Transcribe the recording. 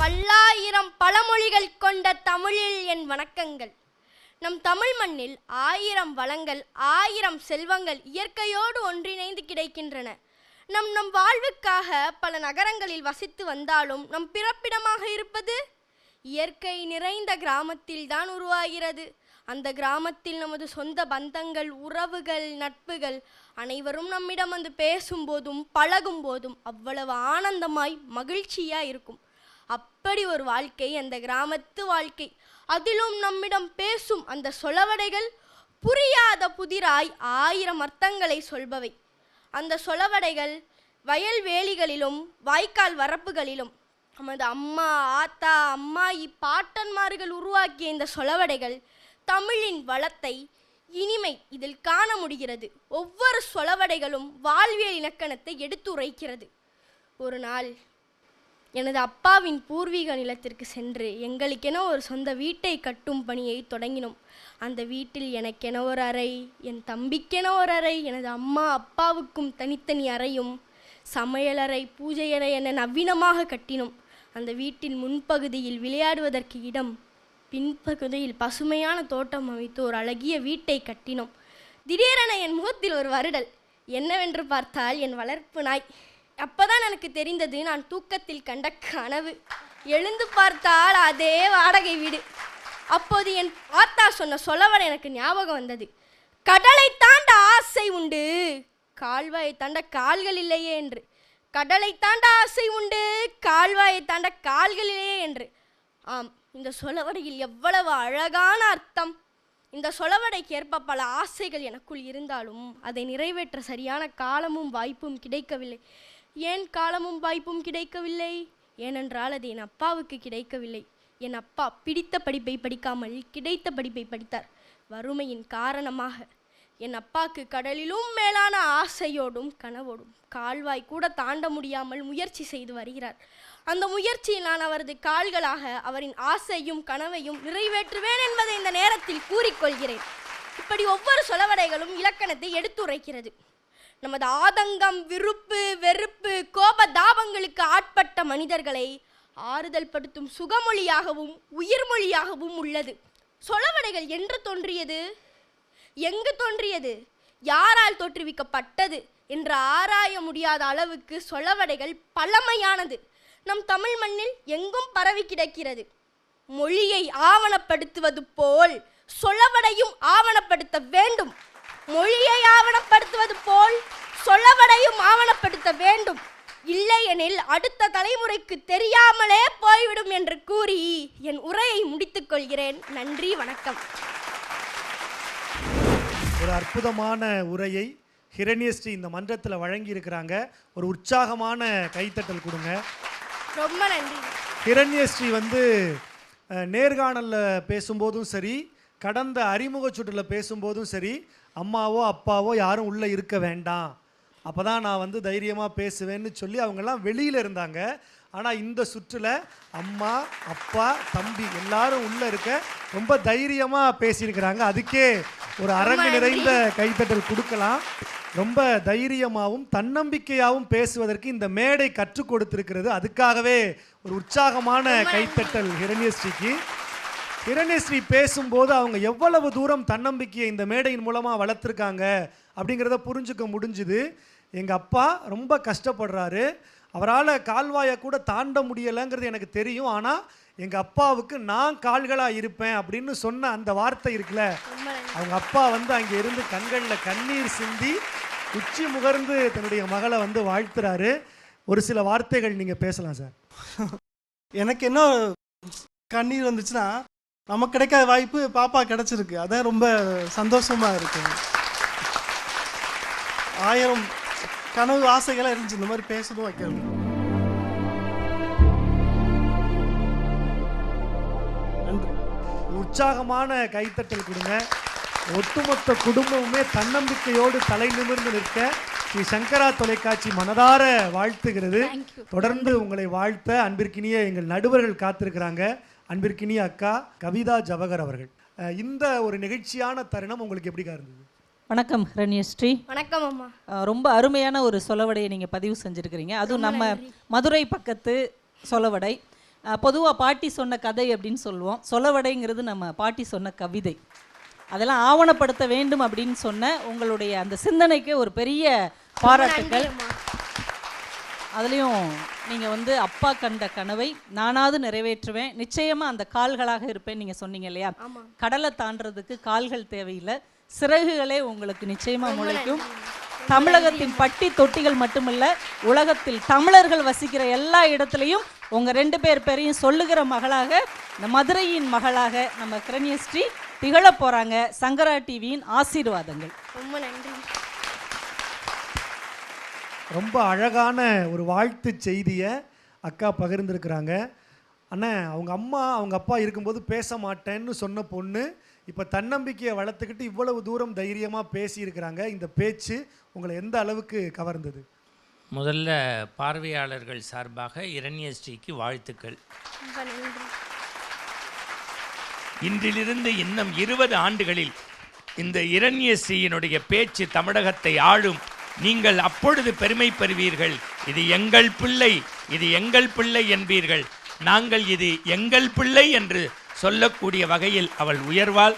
பல்லாயிரம் பழமொழிகள் கொண்ட தமிழில் என் வணக்கங்கள். நம் தமிழ் மண்ணில் ஆயிரம் வளங்கள் ஆயிரம் செல்வங்கள் இயற்கையோடு ஒன்றிணைந்து கிடைக்கின்றன. நம் நம் வாழ்வுக்காக பல நகரங்களில் வசித்து வந்தாலும் நம் பிறப்பிடமாக இருப்பது இயற்கை நிறைந்த கிராமத்தில் தான் உருவாகிறது. அந்த கிராமத்தில் நமது சொந்த பந்தங்கள் உறவுகள் நட்புகள் அனைவரும் நம்மிடம் வந்து பேசும்போதும் பழகும் போதும் அவ்வளவு ஆனந்தமாய் மகிழ்ச்சியாக இருக்கும். அப்படி ஒரு வாழ்க்கை அந்த கிராமத்து வாழ்க்கை. அதிலும் நம்மிடம் பேசும் அந்த சொலவடைகள் புரியாத புதிராய் ஆயிரம் அர்த்தங்களை சொல்பவை. அந்த சொலவடைகள் வயல்வேலிகளிலும் வாய்க்கால் வரப்புகளிலும் நமது அம்மா ஆத்தா அம்மாயி பாட்டன்மார்கள் உருவாக்கிய இந்த சொலவடைகள் தமிழின் வளத்தை இனிமை இதில் காண முடிகிறது. ஒவ்வொரு சொலவடைகளும் வாழ்வியல் இலக்கணத்தை எடுத்துரைக்கிறது. ஒரு நாள் எனது அப்பாவின் பூர்வீக நிலத்திற்கு சென்று எங்களுக்கென ஒரு சொந்த வீட்டை கட்டும் பணியை தொடங்கினோம். அந்த வீட்டில் எனக்கென ஒரு அறை என் தம்பிக்கென ஒரு அறை எனது அம்மா அப்பாவுக்கும் தனித்தனி அறையும் சமையலறை பூஜையறை என நவீனமாக கட்டினோம். அந்த வீட்டின் முன்பகுதியில் விளையாடுவதற்கு இடம் பின்பகுதியில் பசுமையான தோட்டம் அமைத்து ஒரு அழகிய வீட்டை கட்டினோம். திடீரென என் முகத்தில் ஒரு வருடல். என்னவென்று பார்த்தால் என் வளர்ப்பு நாய். அப்பதான் எனக்கு தெரிந்தது நான் தூக்கத்தில் கண்ட கனவு. எழுந்து பார்த்தால் அதே வாடகை வீடு. அப்போது என் ஆத்தா சொன்ன சொலவன் எனக்கு ஞாபகம் வந்தது. கடலை தாண்ட ஆசை உண்டு. கால்வாயை தாண்ட கால்கள் இல்லையே என்று. கடலை தாண்ட ஆசை உண்டு. கால்வாயை தாண்ட கால்கள் இல்லையே என்று. ஆம் இந்த சொலவடையில் எவ்வளவு அழகான அர்த்தம். இந்த சொலவடைக்கு ஏற்ப பல ஆசைகள் எனக்குள் இருந்தாலும் அதை நிறைவேற்ற சரியான காலமும் வாய்ப்பும் கிடைக்கவில்லை. ஏன் காலமும் வாய்ப்பும் கிடைக்கவில்லை. ஏனென்றால் அது என் அப்பாவுக்கு கிடைக்கவில்லை. என் அப்பா பிடித்த படிப்பை படிக்காமல் கிடைத்த படிப்பை படித்தார். வறுமையின் காரணமாக என் அப்பாக்கு கடலிலும் மேலான ஆசையோடும் கனவோடும் கால்வாய் கூட தாண்ட முடியாமல் முயற்சி செய்து வருகிறார். அந்த முயற்சியில் நான் அவரது கால்களாக அவரின் ஆசையும் கனவையும் நிறைவேற்றுவேன் என்பதை இந்த நேரத்தில் கூறிக்கொள்கிறேன். இப்படி ஒவ்வொரு சொலவடைகளும் இலக்கணத்தை எடுத்துரைக்கிறது. நமது ஆதங்கம் விருப்பு வெறுப்பு கோப தாபங்களுக்கு ஆட்பட்ட மனிதர்களை ஆறுதல் படுத்தும் சுகமொழியாகவும் உயிர்மொழியாகவும் உள்ளது. சொலவடைகள் என்று தோன்றியது? எங்கு தோன்றியது? யாரால் தோற்றுவிக்கப்பட்டது? என்று ஆராய முடியாத அளவுக்கு சொலவடைகள் பழமையானது. நம் தமிழ் மண்ணில் எங்கும் பரவி கிடக்கிறது. மொழியை ஆவணப்படுத்துவது போல் சொலவடையும் ஆவணப்படுத்த வேண்டும். மொழியை ஆவணப்படுத்துவது போல் சொலவடையும் ஆவணப்படுத்த வேண்டும். இல்லையெனில் அடுத்த தலைமுறைக்கு தெரியாமலே போய்விடும் என்று கூறி என் உரையை முடித்துக் கொள்கிறேன். நன்றி வணக்கம். ஒரு அற்புதமான உரையை ஹிரண்யஸ்ரீ இந்த மன்றத்தில் வழங்கி இருக்கிறாங்க ஒரு உற்சாகமான கைத்தட்டல் கொடுங்க. ரொம்ப நன்றி. ஹிரண்யஸ்ரீ வந்து நேர்காணல்ல பேசும்போதும் சரி கடந்த அறிமுக சுற்றில் பேசும்போதும் சரி அம்மாவோ அப்பாவோ யாரும் உள்ளே இருக்க வேண்டாம். அப்போ தான் நான் வந்து தைரியமாக பேசுவேன்னு சொல்லி அவங்கெல்லாம் வெளியில் இருந்தாங்க. ஆனால் இந்த சுற்றில் அம்மா அப்பா தம்பி எல்லாரும் உள்ளே இருக்க ரொம்ப தைரியமாக பேசியிருக்கிறாங்க. அதுக்கே ஒரு அரங்கு நிறைந்த கைத்தட்டல் கொடுக்கலாம். ரொம்ப தைரியமாகவும் தன்னம்பிக்கையாகவும் பேசுவதற்கு இந்த மேடை கற்றுக் கொடுத்திருக்கிறது. அதுக்காகவே ஒரு உற்சாகமான கைத்தட்டல் ஹிரண்யஸ்ரீக்கு. ஹிரண்யஸ்ரீ பேசும்போது அவங்க எவ்வளவு தூரம் தன்னம்பிக்கையை இந்த மேடையின் மூலமாக வளர்த்துருக்காங்க அப்படிங்கிறத புரிஞ்சுக்க முடிஞ்சுது. எங்கள் அப்பா ரொம்ப கஷ்டப்படுறாரு. அவரால் கால்வாயை கூட தாண்ட முடியலைங்கிறது எனக்கு தெரியும். ஆனால் எங்கள் அப்பாவுக்கு நான் கால்களாக இருப்பேன் அப்படின்னு சொன்ன அந்த வார்த்தை இருக்குல்ல அவங்க அப்பா வந்து அங்கே இருந்து கண்களில் கண்ணீர் சிந்தி உச்சி முகர்ந்து தன்னுடைய மகளை வந்து வாழ்த்துறாரு. ஒரு சில வார்த்தைகள் நீங்கள் பேசலாம் சார். எனக்கு என்ன கண்ணீர் வந்துச்சுன்னா நமக்கு கிடைக்காத வாய்ப்பு பாப்பா கிடைச்சிருக்கு. அதான் ரொம்ப சந்தோஷமா இருக்கு. ஆயிரம் கனவு ஆசைகளாக இருந்துச்சு. இந்த மாதிரி பேசணும் வைக்கணும். நன்றி. உற்சாகமான கைத்தட்டல் கொடுங்க. ஒட்டுமொத்த குடும்பமுமே தன்னம்பிக்கையோடு தலை நிமிர்ந்து நிற்க ஸ்ரீ சங்கரா தொலைக்காட்சி மனதார வாழ்த்துகிறது. தொடர்ந்து உங்களை வாழ்த்த அன்பிற்கினிய எங்கள் நடுவர்கள் காத்திருக்கிறாங்க. அன்பிற்கினிய அக்கா கவிதா ஜவஹர் அவர்கள். இந்த ஒரு நிகழ்ச்சியான தருணம் உங்களுக்கு எப்படிக்கா இருந்தது? வணக்கம் ரண்யஸ்ரீ வணக்கம் அம்மா. ரொம்ப அருமையான ஒரு சொலவடையை நீங்கள் பதிவு செஞ்சுருக்கிறீங்க. அதுவும் நம்ம மதுரை பக்கத்து சொலவடை. பொதுவாக பாட்டி சொன்ன கதை அப்படின்னு சொல்லுவோம். சொலவடைங்கிறது நம்ம பாட்டி சொன்ன கவிதை. அதெல்லாம் ஆவணப்படுத்த வேண்டும் அப்படின்னு சொன்ன உங்களுடைய அந்த சிந்தனைக்கு ஒரு பெரிய அம்மா. அதுலேயும் நீங்கள் வந்து அப்பா கண்ட கனவை நானாவது நிறைவேற்றுவேன். நிச்சயமாக அந்த கால்களாக இருப்பேன் நீங்கள் சொன்னீங்க இல்லையா? கடலை தாண்டறதுக்கு கால்கள் தேவையில்லை. சிறகுகளே உங்களுக்கு நிச்சயமாக முளைக்கும். தமிழகத்தின் பட்டி தொட்டிகள் மட்டுமல்ல உலகத்தில் தமிழர்கள் வசிக்கிற எல்லா இடத்துலையும் உங்கள் ரெண்டு பேர் பேரையும் சொல்லுகிற மகளாக இந்த மதுரையின் மகளாக நம்ம கிரண்யஸ்ரீ திகழ போகிறாங்க சங்கரா டிவியின் ஆசீர்வாதங்கள். ரொம்ப நன்றி. ரொம்ப அழகான ஒரு வாழ்த்து செய்தியை அக்கா பகிர்ந்திருக்கிறாங்க. அண்ணே அவங்க அம்மா அவங்க அப்பா இருக்கும்போது பேச மாட்டேன்னு சொன்ன பொண்ணு இப்போ தன்னம்பிக்கையை வளர்த்துக்கிட்டு இவ்வளவு தூரம் தைரியமாக பேசியிருக்கிறாங்க. இந்த பேச்சு உங்களை எந்த அளவுக்கு கவர்ந்தது? முதல்ல பார்வையாளர்கள் சார்பாக இரண்யஸ்ரீக்கு வாழ்த்துக்கள். இன்றிலிருந்து இன்னும் இருபது ஆண்டுகளில் இந்த இரண்யஸ்ரீயினுடைய பேச்சு தமிழகத்தை ஆளும் நீங்கள் அப்பொழுது பெருமை பெறுவீர்கள். இது எங்கள் பிள்ளை இது எங்கள் பிள்ளை என்பீர்கள். நாங்கள் இது எங்கள் பிள்ளை என்று சொல்லக்கூடிய வகையில் அவள் உயர்வாள்.